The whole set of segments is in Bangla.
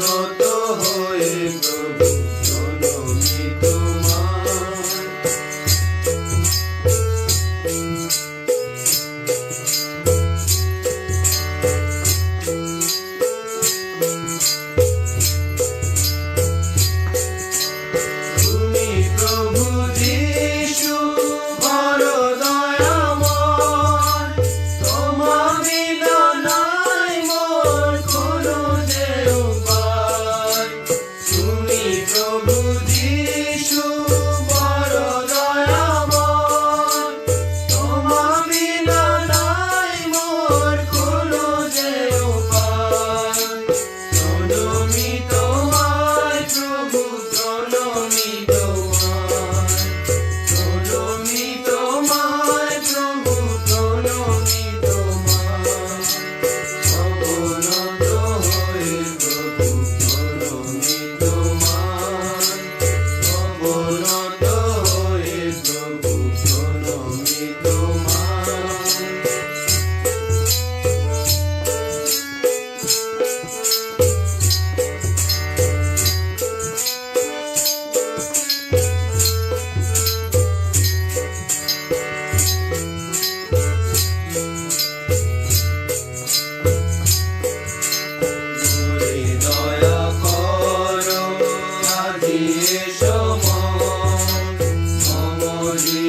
নত হয়ে প্রভু।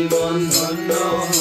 bon, bon, bon, bon.